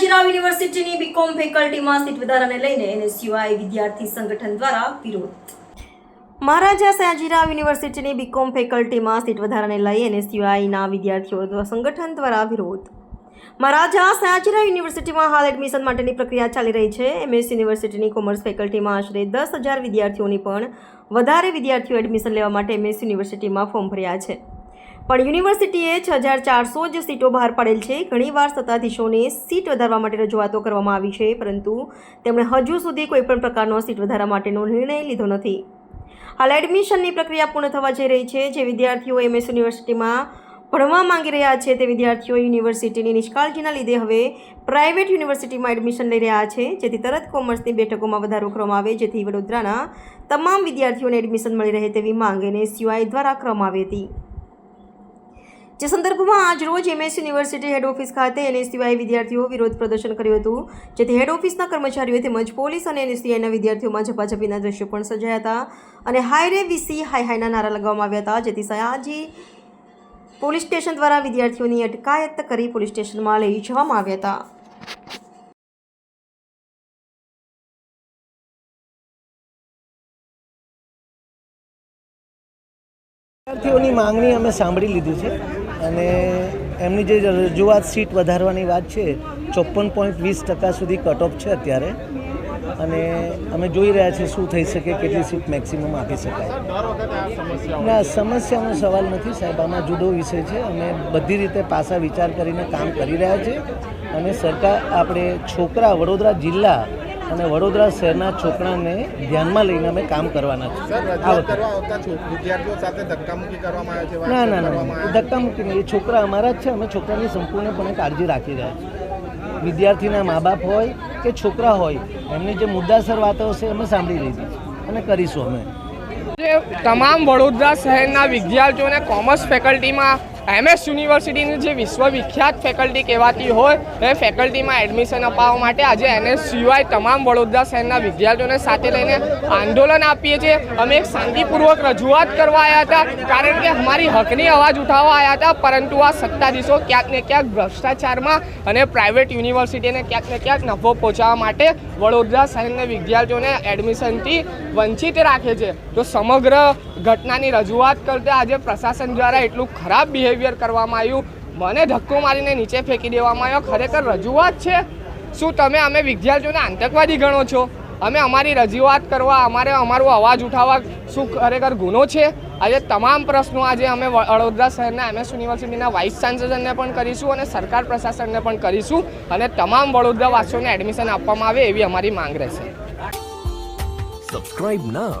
સયાજીરાવ યુનિવર્સિટીની BCom ફેકલ્ટીમાં seat વધારાને લઈને એનએસયુઆઈ વિદ્યાર્થી સંગઠન દ્વારા વિરોધ. મહારાજા સયાજીરાવ યુનિવર્સિટીની બીકોમ ફેકલ્ટીમાં સીટ વધારાને લઈ એનએસયુઆઈના વિદ્યાર્થીઓ સંગઠન દ્વારા વિરોધ. મહારાજા સયાજીરાવ યુનિવર્સિટીમાં હાલ એડમિશન માટેની પ્રક્રિયા ચાલી રહી છે. એમએસ યુનિવર્સિટીની કોમર્સ ફેકલ્ટીમાં આશરે દસ હજાર વિદ્યાર્થીઓની પણ વધારે વિદ્યાર્થીઓ એડમિશન લેવા માટે એમએસ યુનિવર્સિટીમાં ફોર્મ ભર્યા છે. પણ યુનિવર્સિટીએ છ હજાર ચારસો જ સીટો બહાર પાડેલ છે. ઘણીવાર સત્તાધીશોને સીટ વધારવા માટે રજૂઆતો કરવામાં આવી છે, પરંતુ તેમણે હજુ સુધી કોઈપણ પ્રકારનો સીટ વધારા માટેનો નિર્ણય લીધો નથી. હાલ એડમિશનની પ્રક્રિયા પૂર્ણ થવા જઈ રહી છે. જે વિદ્યાર્થીઓ એમએસ યુનિવર્સિટીમાં ભણવા માંગી રહ્યા છે, તે વિદ્યાર્થીઓ યુનિવર્સિટીની નિષ્કાળજીના લીધે હવે પ્રાઇવેટ યુનિવર્સિટીમાં એડમિશન લઈ રહ્યા છે. જેથી તરત કોમર્સની બેઠકોમાં વધારો કરવામાં આવે, જેથી વડોદરાના તમામ વિદ્યાર્થીઓને એડમિશન મળી રહે તેવી માંગ એનએસયુઆઈ દ્વારા કરવામાં આવી હતી. જે સંદર્ભમાં આજ રોજ એમએસ યુનિવર્સિટી હેડ ઓફિસ ખાતે એનએસયુઆઈ વિદ્યાર્થીઓ વિરોધ પ્રદર્શન કર્યું હતું, જેથી હેડ ઓફિસના કર્મચારીઓ તેમજ પોલીસ અને એનએસસીઆઈના વિદ્યાર્થીઓમાં ઝપાઝપીના દ્રશ્યો પણ સર્જાયા હતા અને હાય રે વીસી હાય હાયના નારા લગાવવામાં આવ્યા હતા, જેથી સયાજી પોલીસ સ્ટેશન દ્વારા વિદ્યાર્થીઓની અટકાયત કરી પોલીસ સ્ટેશનમાં લઈ જવામાં આવ્યા હતા. વિદ્યાર્થીઓની માંગણી અમે સાંભળી લીધી છે. અને એમની જે રજૂઆત સીટ વધારવાની વાત છે, ચોપન પોઈન્ટ વીસ ટકા સુધી કટ ઓફ છે અત્યારે. અને અમે જોઈ રહ્યા છીએ શું થઈ શકે, કેટલી સીટ મેક્સિમમ આપી શકાય. ના, સમસ્યાનો સવાલ નથી સાહેબ, આમાં જુદો વિષય છે. અમે બધી રીતે પાસા વિચાર કરીને કામ કરી રહ્યા છીએ. અને સરકાર, આપણે છોકરા વડોદરા જિલ્લા અને વડોદરા શહેરના છોકરાને ધ્યાનમાં લઈને અમે કામ કરવાના છીએ. આ રજૂઆત વખતે. કરવા આવતા છો. વિદ્યાર્થીઓ સાથે ધક્કામુક્કી કરવામાં આવે છે ના ના ના ધક્કામુક્કી ધક્કા મૂકી નહીં. એ છોકરા અમારા જ છે. અમે છોકરાની સંપૂર્ણપણે કાળજી રાખી રહ્યા છીએ. વિદ્યાર્થીના મા બાપ હોય કે છોકરા હોય એમની જે મુદ્દાસર વાતો હશે અમે સાંભળી લીધી છે અને કરીશું અમે. જે તમામ વડોદરા શહેરના વિદ્યાર્થીઓને કોમર્સ ફેકલ્ટીમાં એમએસ યુનિવર્સિટીની જે વિશ્વવિખ્યાત ફેકલ્ટી કહેવાતી હોય, એ ફેકલ્ટીમાં એડમિશન અપાવવા માટે આજે એનએસ સિવાય તમામ વડોદરા શહેરના વિદ્યાર્થીઓને સાથે લઈને આંદોલન આપીએ છીએ. અમે એક શાંતિપૂર્વક રજૂઆત કરવા આવ્યા હતા, કારણ કે અમારી હકની અવાજ ઉઠાવવા આવ્યા હતા, પરંતુ આ સત્તાધીશો ક્યાંક ને ક્યાંક ભ્રષ્ટાચારમાં અને પ્રાઇવેટ યુનિવર્સિટીને ક્યાંક ને ક્યાંક નફો પહોંચાડવા માટે વડોદરા શહેરના વિદ્યાર્થીઓને એડમિશનથી વંચિત રાખે છે. તો સમગ્ર ઘટનાની રજૂઆત કરતા આજે પ્રશાસન દ્વારા એટલું ખરાબ બિહેવિયર કરવામાં આવ્યું. મને ધક્કો મારીને નીચે ફેંકી દેવામાં આવ્યો. ખરેખર રજૂઆત છે? શું તમે અમે વિદ્યાર્થીઓને આતંકવાદી ગણો છો? અમે અમારી રજૂઆત કરવા, અમારે અમારો અવાજ ઉઠાવવા શું ખરેખર ગુનો છે? આજે તમામ પ્રશ્નો આજે અમે વડોદરા શહેરના એમએસ યુનિવર્સિટીના વાઇસ ચાન્સેલરને પણ કરીશું અને સરકાર પ્રશાસનને પણ કરીશું અને તમામ વડોદરા વાસીઓને એડમિશન આપવામાં આવે એવી અમારી માંગ રહેશે. Subscribe now